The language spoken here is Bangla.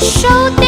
手